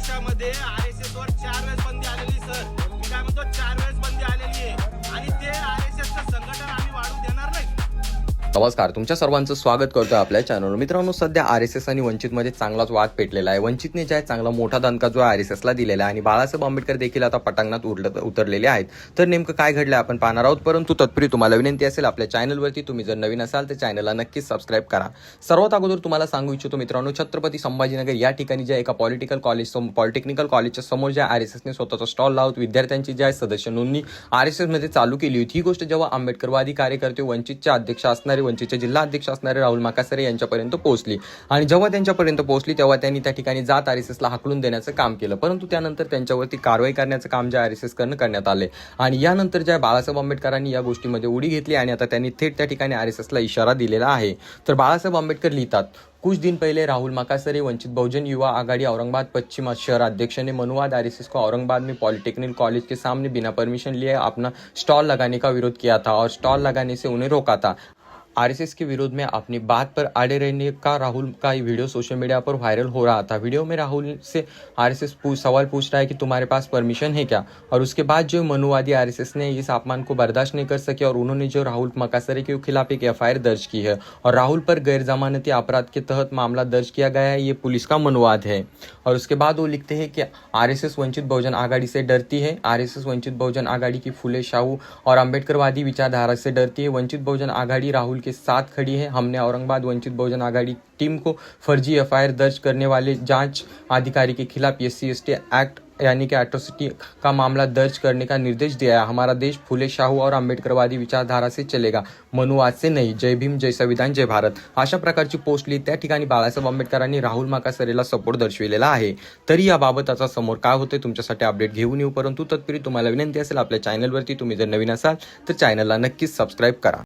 देशामध्ये आर नमस्कार तुमच्या सर्वांचं स्वागत करतोय आपल्या चॅनलवर मित्रांनो सध्या आर एस एस आणि वंचितमध्ये चांगलाच वाद पेटलेला आहे. वंचितने जे आहे चांगला मोठा दणका जो आर एस एसला दिलेला आहे आणि बाळासाहेब आंबेडकर देखील आता पटांगणात उरलं उतरलेले आहेत. तर नेमकं काय घडलं आपण पाहणार आहोत. परंतु तत्पूर्वी तुम्हाला विनंती असेल आपल्या चॅनलवरती तुम्ही जर नवीन असाल तर चॅनलला नक्कीच सबस्क्राईब करा. सर्वात अगोदर तुम्हाला सांगू इच्छितो मित्रांनो छत्रपती संभाजीनगर या ठिकाणी ज्या एका पॉलिटिकल कॉलेज पॉलिटेक्निकल कॉलेजच्या समोर ज्या आर एस एसने स्वतःचा स्टॉल लावत विद्यार्थ्यांची ज्या सदस्य नोंदणी आर एस एसमध्ये चालू केली होती. ही गोष्ट जेव्हा आंबेडकरवादी कार्यकर्ते वंचितचे अध्यक्ष असणारे वंचितचे जिल्हा अध्यक्ष असणारे राहुल माकासरे यांच्यापर्यंत पोहोचली. आणि जेव्हा त्यांच्यापर्यंत पोहोचली तेव्हा त्यांनी त्या ठिकाणी जात आर एस एसला हाकलून देण्याचं काम केलं. परंतु त्यानंतर त्यांच्यावरती कारवाई करण्याचं काम जे आर एस एस कडनं करण्यात आले आणि यानंतर ज्या बाळासाहेब आंबेडकरांनी या गोष्टीमध्ये उडी घेतली आणि आता त्यांनी थेट त्या ठिकाणी आर एस एसला इशारा दिलेला आहे. तर बाळासाहेब आंबेडकर लिहितात कुछ दिन पहले राहुल माकासरे वंचित बहुजन युवा आघाड़ी औरंगाबाद पश्चिम शहर अध्यक्ष ने मनुवाद आरएसएस को औरंगाबाद में पॉलिटेक्निक कॉलेज के सामने बिना परमिशन लिए अपना स्टॉल लगाने का विरोध किया था और स्टॉल लगाने से उन्हें रोका था। आरएसएस के विरोध में अपनी बात पर अड़े रहने का राहुल का ये वीडियो सोशल मीडिया पर वायरल हो रहा था। वीडियो में राहुल से आरएसएस पूछ सवाल पूछ रहा है कि तुम्हारे पास परमिशन है क्या? और उसके बाद जो मनुवादी आरएसएस ने इस अपमान को बर्दाश्त नहीं कर सके और उन्होंने जो राहुल मकासरे के खिलाफ एक एफआईआर दर्ज की है और राहुल पर गैर जमानती अपराध के तहत मामला दर्ज किया गया है, ये पुलिस का मनुवाद है। और उसके बाद वो लिखते हैं कि आरएसएस वंचित बहुजन आघाड़ी से डरती है। आरएसएस वंचित बहुजन आघाड़ी की फुले शाहू और अम्बेडकरवादी विचारधारा से डरती है। वंचित बहुजन आघाड़ी राहुल के साथ खड़ी है। हमने औरंगाबाद वंचित बहुजन आघाड़ी टीम को फर्जी एफ दर्ज करने वाले जांच अधिकारी के खिलाफ एस सी एक्ट यानी कि एट्रोसिटी का मामला दर्ज करने का निर्देश दिया है। हमारा देश फुले शाहू और आंबेडकरवादी विचारधारा से चलेगा। मनुवाद से नाही। जय भीम जय संविधान जय भारत। अशा प्रकारची पोस्ट लिहित त्या ठिकाणी बाळासाहेब आंबेडकरांनी राहुल माकासरेला सपोर्ट दर्शविलेला आहे. तरी याबाबत आता समोर काय होते तुमच्यासाठी अपडेट घेऊन येऊ. परंतु तत्पूर्वी तुम्हाला विनंती असेल आपल्या चॅनलवरती तुम्ही जर नवीन असाल तर चॅनलला नक्कीच सबस्क्राईब करा.